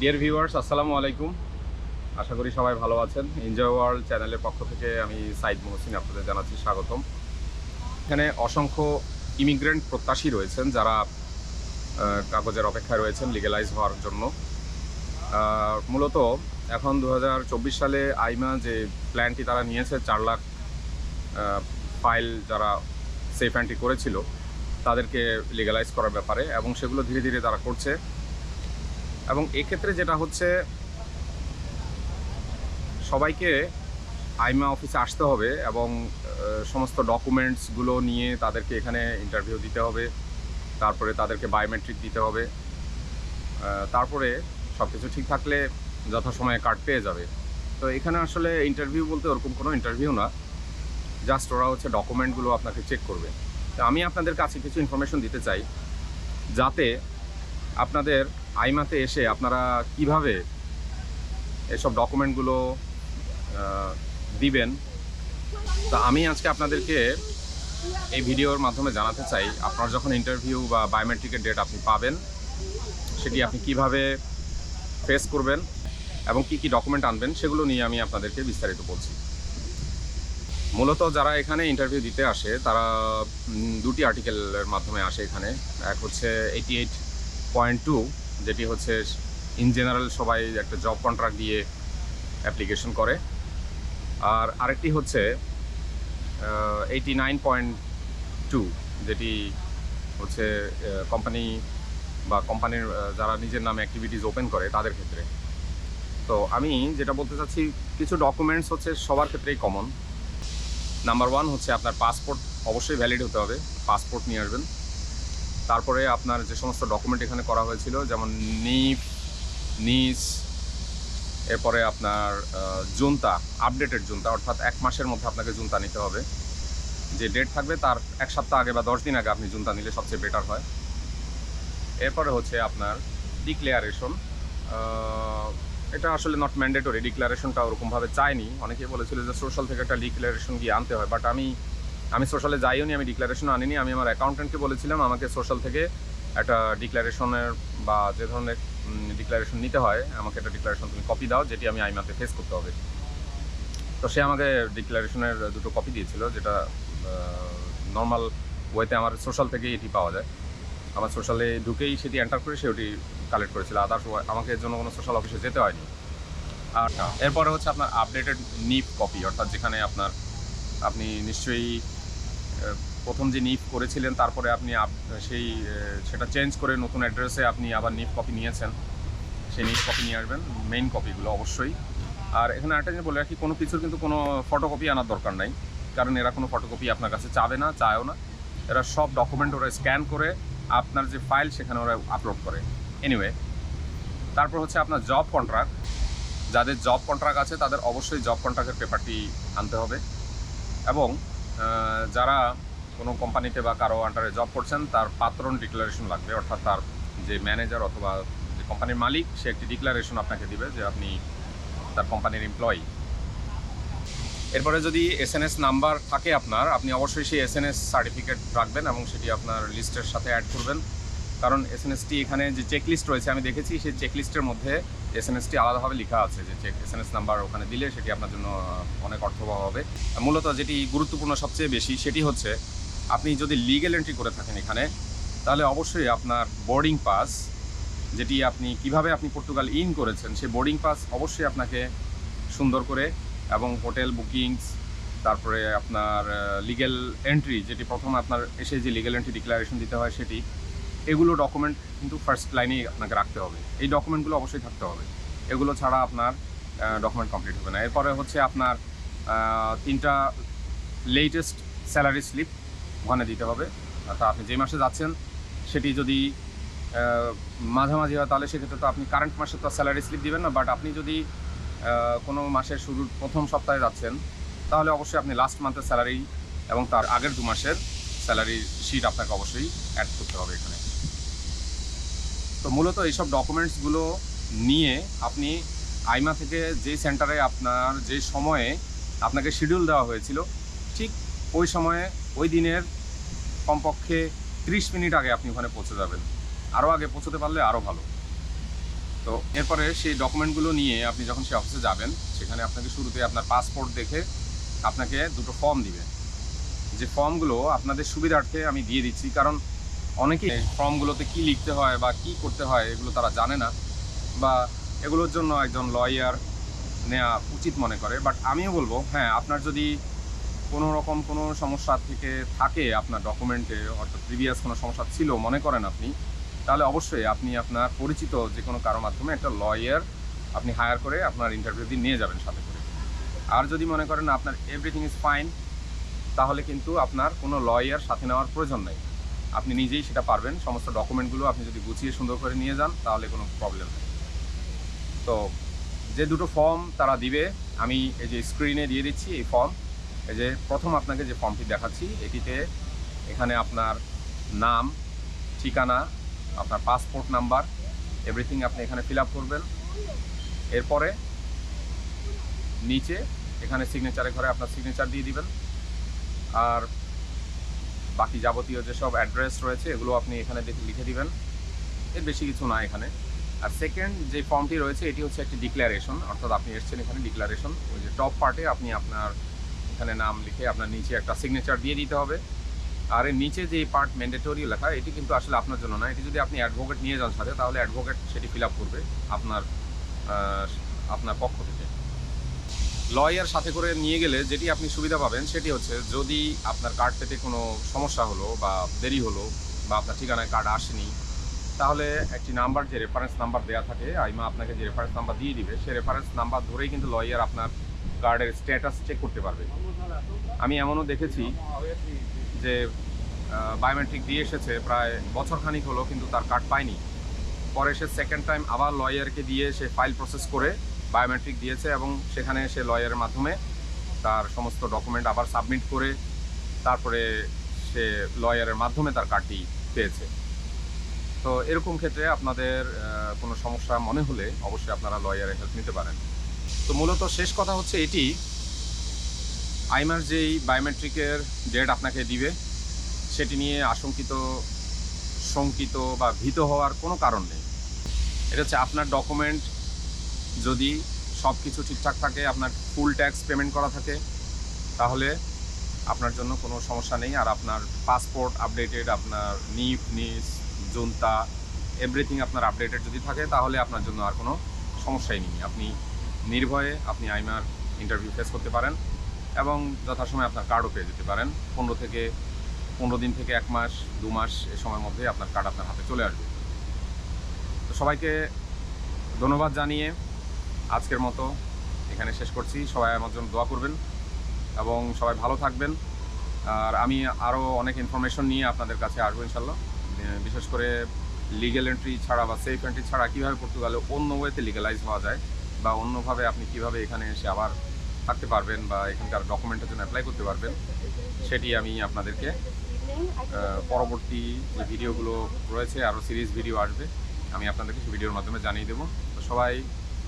Dear viewers আসসালামু আলাইকুম। আশা করি সবাই ভালো আছেন। এনজয় ওয়ার্ল্ড চ্যানেলের পক্ষ থেকে আমি সাইদ মহসিন আপনাদের জানাচ্ছি স্বাগতম। এখানে অসংখ্য ইমিগ্রেন্ট প্রত্যাশী রয়েছেন যারা কাগজের অপেক্ষায় রয়েছেন লিগেলাইজ হওয়ার জন্য। মূলত এখন দু হাজার চব্বিশ সালে আইমা যে প্ল্যানটি তারা নিয়েছে, চার লাখ ফাইল যারা সেফ অ্যান্টি করেছিল, তাদেরকে লিগালাইজ করার ব্যাপারে, এবং সেগুলো ধীরে ধীরে তারা করছে। এবং এক্ষেত্রে যেটা হচ্ছে, সবাইকে আইমা অফিসে আসতে হবে এবং সমস্ত ডকুমেন্টসগুলো নিয়ে তাদেরকে এখানে ইন্টারভিউ দিতে হবে। তারপরে তাদেরকে বায়োমেট্রিক দিতে হবে। তারপরে সব কিছু ঠিক থাকলে যথাসময়ে কার্ড পেয়ে যাবে। তো এখানে আসলে ইন্টারভিউ বলতে ওরকম কোনো ইন্টারভিউ না। জাস্ট ওরা হচ্ছে ডকুমেন্টগুলো আপনাকে চেক করবে। তো আমি আপনাদের কাছে কিছু ইনফরমেশন দিতে চাই, যাতে আপনাদের আইমাতে এসে আপনারা কীভাবে এসব ডকুমেন্টগুলো দিবেন? তা আমি আজকে আপনাদেরকে এই ভিডিওর মাধ্যমে জানাতে চাই, আপনার যখন ইন্টারভিউ বা বায়োমেট্রিকের ডেট আপনি পাবেন, সেটি আপনি কীভাবে ফেস করবেন এবং কি কি ডকুমেন্ট আনবেন, সেগুলো নিয়ে আমি আপনাদেরকে বিস্তারিত বলছি। মূলত যারা এখানে ইন্টারভিউ দিতে আসে, তারা দুটি আর্টিকেলের মাধ্যমে আসে এখানে। এক হচ্ছে এইটি এইট পয়েন্ট টু যেটি হচ্ছে ইন জেনারেল সবাই একটা জব কন্ট্রাক্ট দিয়ে অ্যাপ্লিকেশন করে। আর আরেকটি হচ্ছে এইটি নাইন পয়েন্ট টু যেটি হচ্ছে কোম্পানি বা কোম্পানির যারা নিজের নামে অ্যাক্টিভিটিস ওপেন করে তাদের ক্ষেত্রে। তো আমি যেটা বলতে চাচ্ছি, কিছু ডকুমেন্টস হচ্ছে সবার ক্ষেত্রেই কমন নাম্বার ওয়ান হচ্ছে আপনার পাসপোর্ট অবশ্যই ভ্যালিড হতে হবে। পাসপোর্ট নিয়ে আসবেন। তারপরে আপনার যে সমস্ত ডকুমেন্ট এখানে করা হয়েছিল, যেমন নিপ নিস, এরপরে আপনার জুনতা আপডেটেড জুনতা, অর্থাৎ এক মাসের মধ্যে আপনাকে জুনতা নিতে হবে। যে ডেট থাকবে তার এক সপ্তাহ আগে বা দশ দিন আগে আপনি জুনতা নিলে সবচেয়ে বেটার হয়। এরপরে হচ্ছে আপনার ডিক্লেয়ারেশন এটা আসলে নট ম্যান্ডেটরি ডিক্লারেশনটা ওরকমভাবে চায়নি। অনেকেই বলেছিল যে সোশ্যাল থেকে একটা ডিক্লারেশন গিয়ে আনতে হয় বাট আমি আমি সোশ্যালে যাইও নি আমি ডিক্লারেশন আনিনি, আমি আমার অ্যাকাউন্টেন্টকে বলেছিলাম আমাকে সোশ্যাল থেকে একটা ডিক্লারেশনের বা যে ধরনের ডিক্লারেশন নিতে হয়, আমাকে একটা ডিক্লারেশন তুমি কপি দাও, যেটি আমি আইমাতে ফেস করতে হবে। তো সে আমাকে ডিক্লারেশনের দুটো কপি দিয়েছিল, যেটা নর্মাল ওয়েতে আমার সোশ্যাল থেকেই এটি পাওয়া যায়। আমার সোশ্যালে ঢুকেই সেটি এন্টার করে সে ওটি কালেক্ট করেছিল। আদার্স আমাকে জন্য কোনো সোশ্যাল অফিসে যেতে হয়নি। আর, এরপরে হচ্ছে আপনার আপডেটেড নিপ কপি অর্থাৎ যেখানে আপনার, আপনি নিশ্চয়ই প্রথম যে নিপ করেছিলেন, তারপরে আপনি আপ- সেই সেটা চেঞ্জ করে নতুন অ্যাড্রেসে আপনি আবার নিপ কপি নিয়েছেন। সেই নিপ কপি নিয়ে আসবেন মেইন কপিগুলো অবশ্যই। আর এখানে একটা জিনিস বলে রাখি, কোনো কিছুর কিন্তু কোনো ফটোকপি আনার দরকার নাই। কারণ এরা কোনো ফটোকপি আপনার কাছে চাবে না, চায়ও না। এরা সব ডকুমেন্ট ওরা স্ক্যান করে আপনার যে ফাইল সেখানে ওরা আপলোড করে। এনিওয়ে তারপর হচ্ছে আপনার জব কন্ট্রাক্ট যাদের জব কন্ট্রাক্ট আছে, তাদের অবশ্যই জব কন্ট্রাক্টের পেপারটি আনতে হবে। এবং যারা কোনো কোম্পানিতে বা কারও আন্ডারে জব করছেন, তার পাত্রন ডিক্লারেশন লাগবে, অর্থাৎ তার যে ম্যানেজার অথবা যে কোম্পানির মালিক, সে একটি ডিক্লারেশন আপনাকে দিবে যে আপনি তার কোম্পানির এমপ্লয়ি এরপরে যদি এস এন এস নাম্বার থাকে আপনার, আপনি অবশ্যই সেই এস এন এস সার্টিফিকেট রাখবেন এবং সেটি আপনার লিস্টের সাথে অ্যাড করবেন। কারণ এস এসএনএসটি এখানে যে চেকলিস্ট রয়েছে, আমি দেখেছি সেই চেকলিস্টের মধ্যে এসএনএসটি আলাদাভাবে লেখা আছে যে চেক এসএনএস নাম্বার ওখানে দিলে সেটি আপনার জন্য অনেক অর্থবহ হবে। মূলত যেটি গুরুত্বপূর্ণ সবচেয়ে বেশি সেটি হচ্ছে, আপনি যদি লিগেল এন্ট্রি করে থাকেন এখানে, তাহলে অবশ্যই আপনার বোর্ডিং পাস যেটি আপনি কীভাবে আপনি পর্তুগাল ইন করেছেন, সেই বোর্ডিং পাস অবশ্যই আপনাকে সুন্দর করে এবং হোটেল বুকিংস তারপরে আপনার লিগেল এন্ট্রি যেটি প্রথম আপনার এসে যে লিগেল এন্ট্রি ডিক্লারেশন দিতে হয় সেটি এগুলো ডকুমেন্ট কিন্তু ফার্স্ট লাইনেই আপনাকে রাখতে হবে। এই ডকুমেন্টগুলো অবশ্যই থাকতে হবে। এগুলো ছাড়া আপনার ডকুমেন্ট কমপ্লিট হবে না। এরপরে হচ্ছে আপনার তিনটা লেটেস্ট স্যালারি স্লিপ ওখানে দিতে হবে। অর্থাৎ আপনি যে মাসে যাচ্ছেন, সেটি যদি মাঝামাঝি হয়, তাহলে সেক্ষেত্রে তো আপনি কারেন্ট মাসে তো স্যালারি স্লিপ দিবেন না। বাট আপনি যদি কোনো মাসের শুরুর প্রথম সপ্তাহে যাচ্ছেন, তাহলে অবশ্যই আপনি লাস্ট মান্থের স্যালারি এবং তার আগের দু মাসের স্যালারি শিট আপনাকে অবশ্যই অ্যাড করতে হবে এখানে। তো মূলত এইসব ডকুমেন্টসগুলো নিয়ে আপনি আইমা থেকে যে সেন্টারে আপনার যে সময়ে আপনাকে শিডিউল দেওয়া হয়েছিল, ঠিক ওই সময়ে, ওই দিনের কমপক্ষে ত্রিশ মিনিট আগে আপনি ওখানে পৌঁছে যাবেন। আরও আগে পৌঁছতে পারলে আরও ভালো। তো এরপরে সেই ডকুমেন্টগুলো নিয়ে আপনি যখন সেই অফিসে যাবেন, সেখানে আপনাকে শুরুতে আপনার পাসপোর্ট দেখে আপনাকে দুটো ফর্ম দিবে। যে ফর্মগুলো আপনাদের সুবিধার্থে আমি দিয়ে দিচ্ছি, কারণ অনেকে ফর্মগুলোতে কি লিখতে হয় বা কি করতে হয় এগুলো তারা জানে না, বা এগুলোর জন্য একজন লয়ার নেওয়া উচিত মনে করে। বাট আমিও বলব হ্যাঁ আপনার যদি কোনো রকম কোনো সমস্যা থেকে থাকে আপনার ডকুমেন্টে অর্থাৎ প্রিভিয়াস কোনো সমস্যা ছিল মনে করেন আপনি, তাহলে অবশ্যই আপনি আপনার পরিচিত যে কোনো কারও মাধ্যমে একটা লয়ার আপনি হায়ার করে আপনার ইন্টারভিউ দিয়ে নিয়ে যাবেন সাথে করে। আর যদি মনে করেন আপনার এভরিথিং ইজ ফাইন তাহলে কিন্তু আপনার কোনো লয়ার সাথে নেওয়ার প্রয়োজন নেই। আপনি নিজেই সেটা পারবেন। সমস্ত ডকুমেন্টগুলো আপনি যদি গুছিয়ে সুন্দর করে নিয়ে যান, তাহলে কোনো প্রবলেম নেই। তো যে দুটো ফর্ম তারা দিবে, আমি এই যে স্ক্রিনে দিয়ে দিচ্ছি এই ফর্ম এই যে প্রথম আপনাকে যে ফর্মটি দেখাচ্ছি, এটিতে এখানে আপনার নাম, ঠিকানা, আপনার পাসপোর্ট নাম্বার এভরিথিং আপনি এখানে ফিল করবেন। এরপরে নিচে এখানে সিগনেচারে ঘরে আপনার সিগনেচার দিয়ে দিবেন। আর বাকি যাবতীয় যেসব অ্যাড্রেস রয়েছে, এগুলো আপনি এখানে দেখে লিখে দিবেন। এর বেশি কিছু না এখানে। আর সেকেন্ড যে ফর্মটি রয়েছে, এটি হচ্ছে একটি ডিক্লারেশন অর্থাৎ আপনি এসেছেন এখানে ডিক্লারেশন ওই যে টপ পার্টে আপনি আপনার এখানে নাম লিখে আপনার নিচে একটা সিগনেচার দিয়ে দিতে হবে। আর এর নিচে যে পার্ট ম্যান্ডেটরি লেখা, এটি কিন্তু আসলে আপনার জন্য না। এটি যদি আপনি অ্যাডভোকেট নিয়ে যান সাথে, তাহলে অ্যাডভোকেট সেটি ফিল আপ করবে আপনার আপনার পক্ষ থেকে। লয়ার সাথে করে নিয়ে গেলে যেটি আপনি সুবিধা পাবেন সেটি হচ্ছে যদি আপনার কার্ড পেতে কোনো সমস্যা হলো বা দেরি হলো বা আপনার ঠিকানায় কার্ড আসেনি, তাহলে একটি নাম্বার যে রেফারেন্স নাম্বার দেওয়া থাকে, আইমা আপনাকে যে রেফারেন্স নাম্বার দিয়ে দিবে সেই রেফারেন্স নাম্বার ধরেই কিন্তু লয়ার আপনার কার্ডের স্ট্যাটাস চেক করতে পারবে। আমি এমনও দেখেছি যে বায়োমেট্রিক দিয়ে এসেছে, প্রায় বছরখানিক হলো কিন্তু তার কার্ড পায়নি। পরে সে সেকেন্ড টাইম আবার লয়ারকে দিয়ে সে ফাইল প্রসেস করে বায়োমেট্রিক দিয়েছে এবং সেখানে সে লয়ারের মাধ্যমে তার সমস্ত ডকুমেন্ট আবার সাবমিট করে তারপরে সে লয়ারের মাধ্যমে তার কার্ডটি পেয়েছে। তো এরকম ক্ষেত্রে আপনাদের কোনো সমস্যা মনে হলে অবশ্যই আপনারা লয়ারের হেল্প নিতে পারেন। তো মূলত শেষ কথা হচ্ছে এটি, আইমার যেই বায়োমেট্রিকের ডেট আপনাকে দিবে, সেটি নিয়ে আশঙ্কিত, শঙ্কিত বা ভীত হওয়ার কোনো কারণ নেই। এটা হচ্ছে আপনার ডকুমেন্ট যদি সব কিছু ঠিকঠাক থাকে, আপনার ফুল ট্যাক্স পেমেন্ট করা থাকে, তাহলে আপনার জন্য কোনো সমস্যা নেই। আর আপনার পাসপোর্ট আপডেটেড আপনার নিপ নিস জুনতা এভরিথিং আপনার আপডেটেড যদি থাকে, তাহলে আপনার জন্য আর কোনো সমস্যাই নেই। আপনি নির্ভয়ে আপনি আইমার ইন্টারভিউ ফেস করতে পারেন এবং যথাসময়ে আপনার কার্ডও পেয়ে যেতে পারেন। পনেরো থেকে, পনেরো দিন থেকে এক মাস, দু মাস এ সময়ের মধ্যে আপনার কার্ড আপনার হাতে চলে আসবে। তো সবাইকে ধন্যবাদ জানিয়ে আজকের মতো এখানে শেষ করছি। সবাই আমার জন্য দোয়া করবেন এবং সবাই ভালো থাকবেন। আর আমি আরও অনেক ইনফরমেশন নিয়ে আপনাদের কাছে আসব ইনশাল্লাহ। বিশেষ করে লিগেল এন্ট্রি ছাড়া বা সেফ এন্ট্রি ছাড়া কীভাবে পর্তুগালে অন্য ওয়েতে লিগালাইজ হওয়া যায় বা অন্যভাবে আপনি কীভাবে এখানে এসে আবার থাকতে পারবেন বা এখানকার ডকুমেন্টের জন্য অ্যাপ্লাই করতে পারবেন, সেটি আমি আপনাদেরকে পরবর্তী যে ভিডিওগুলো রয়েছে, আরও সিরিজ ভিডিও আসবে, আমি আপনাদেরকে ভিডিওর মাধ্যমে জানিয়ে দেবো। তো সবাই